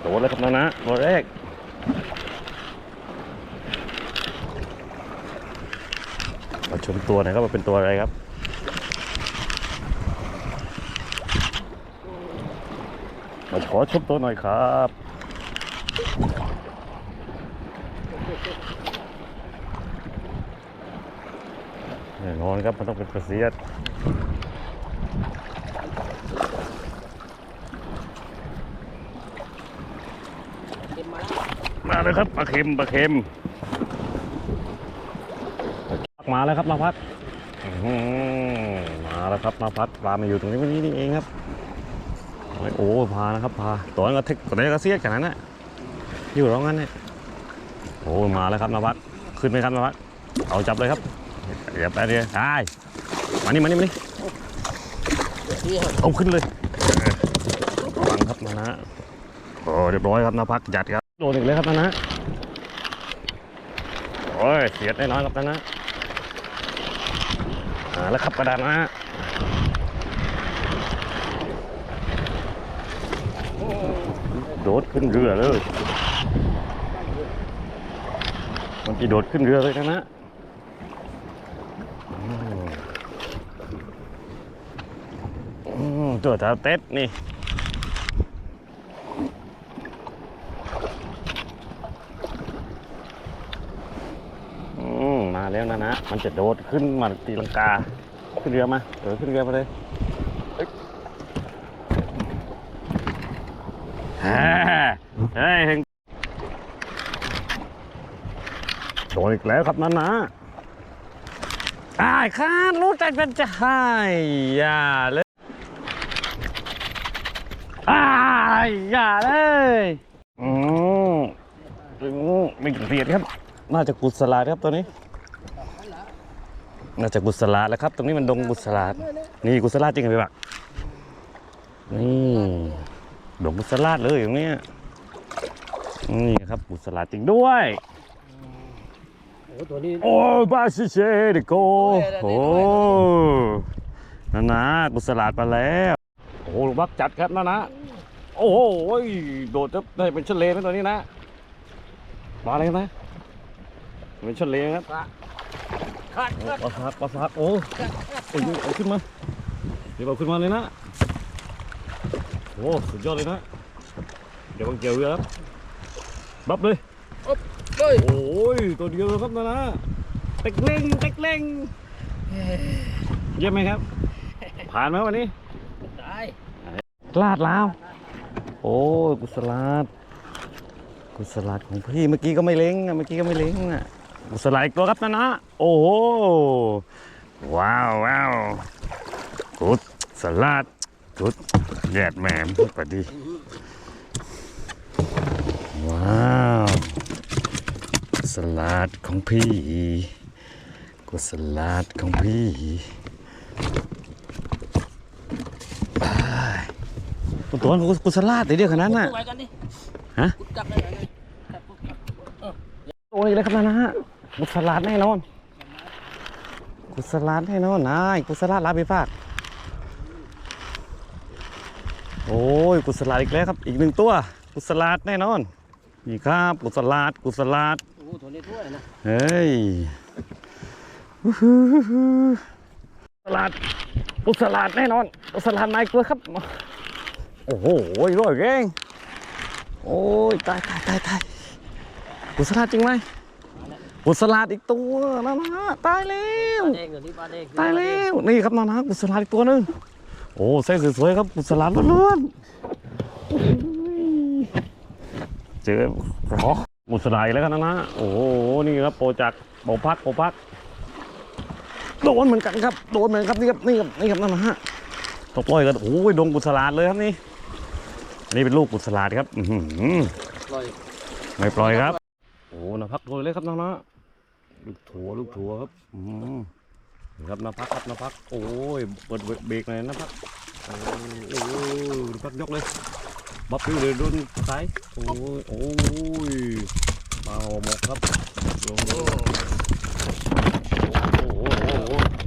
โดนครับนะโดนเลยครับนะตัวแรกมาชมตัวหน่อยครับว่าเป็นตัวอะไรครับมาขอชมตัวหน่อยครับแน่นอนครับมันต้องเป็นกระเสียด มาเลยครับปลาเค็มปลาเค็มมาแล้วครับมาพัดมาแล้วครับมาพัดปลามาอยู่ตรงนี้วันนี้นี่เองครับโอ้พานะครับพาตัวนั้นก็เทคตัวนี้ก็เสียดขนาดนั้นน่ะอยู่ร้องงั้นเนี่ยโอ้มาแล้วครับมาพัดขึ้นไหมครับมาพัดเอาจับเลยครับเดี๋ยวไปเดียวได้มานี่มานี่มานี่เอาขึ้นเลยเออระวังครับมานะโอ้เรียบร้อยครับนาพักจัดครับ โดนอีกเลยครับนะนะโอ้ยเสียดแน่นอนครับนะนะอ่าแล้วครับกระดานนะโดดขึ้นเรือเลย มันจะโดดขึ้นเรือเลยนะนะอืมอืมตัวเท้าเต็ดนี่ อืมมา แล้วนะนะ มันจะโดดขึ้นมาตีลังกา ขึ้นเรือมาเออขึ้นเรือมาเลยเอ้ยเฮ้ยเฮงโดนอีกแล้วครับนะนะอายคาดรู้ใจเป็นจะให้อย่าเลยอายอย่าเลยอืมอืมไม่เกลียดครับ น่าจะกุศลาครับตัวนี้ น่าจะกุศลาแล้วครับ ตรงนี้มันดงกุศลานี่กุศลาจริงไหมบักนี่ดงกุศลาเลยตรงเนี้ยนี่ครับกุศลาจริงด้วยโอ้ตัวนี้โอ้บาชิเชดิโกโอ้นานะกุศลาดมาแล้วโอ้โหลูกบักจัดครับนานะโอ้โหโดดจะได้เป็นเชลเลนไหมตัวนี้นะมาเลยนะเป็นเชลเลนครับ ขาดโอ้ปลาซักปลาซักโอ้โอ้ยเอาขึ้นมาเดี๋ยวเอาขึ้นมาเลยนะโอ้สุดยอดเลยนะเดี๋ยวบังเกี่ยวเรือครับบับเลยเฮ้ยโอ้ยตัวเดียวเลยครับนะนะเต็กเล่งเต็กเล่งเยี่ยมไหมครับ ผ่านไหมวันนี้ตายลาดแล้วโอ้ยกุศลาดกุศลาดของพี่เมื่อกี้ก็ไม่เล้งอะเมื่อกี้ก็ไม่เล้งอะ กุศลาดอีกตัวครับนะนะ โอ้โห ว้าวว้าวกุศลาดกุศแยดแหมมพอดี ว้าวกุศลาดของพี่กุศลาดของพี่ตัวตัวนั้นกุศลาดเดี๋ยวขนาดนั้นน่ะไว้กันดิฮะกุดกักได้ไหมกักกุดกักโอ้ยเลยครับนะฮะ กุศลาดแน่นอน กุศลาดแน่นอนนายกุศลาดรับไปฝาก โอ้ย กุศลาดอีกแล้วครับ อีกหนึ่งตัว กุศลาดแน่นอน นี่ครับ กุศลาดกุศลาดโอ้โหตัวนี้ถ้วยนะ เฮ้ยวู้ฮู้ฮู้ฮู้กุศลาดกุศลาดแน่นอนกุศลาดมาอีกตัวครับ โอ้โหร้อยเก่งโอ้ยตายตายตายตายกุศลาดจริงไหม กุศลาดอีกตัวนะนะตายแล้วปลาเด้งตัวนี้ปลาเด้งตายแล้วนี่ครับนะนะกุศลาดอีกตัวหนึงโอ้เส้นสวยๆครับกุศลาดล้วนๆโอ้ยเจอหรอกุศลาดอีกแล้วครับนะนะโอ้โหนี่ครับโปรจักษ์โปรพักโปรพักโดนเหมือนกันครับโดนเหมือนครับนี่ครับนี่ครับนี่ครับนะนะฮะต้องปล่อยกันโอ้ยดงกุศลาดเลยครับนี่นี่เป็นลูกกุศลาดครับอื้อหือปล่อย ไม่ปล่อยครับ โอ้นาพักโดยเลยครับน้องนะ ลูกถั่วลูกถั่วครับอืมนะครับนาพักครับนาพัก โอ้ยเปิดเบรกหน่อยนาพักโอ้ยโอ้ยนาพักยกเลยบับเลยรุ่นสายโอ้ยโอ้ยมาหมกครับโอ้โหโอ้โหโอ้โห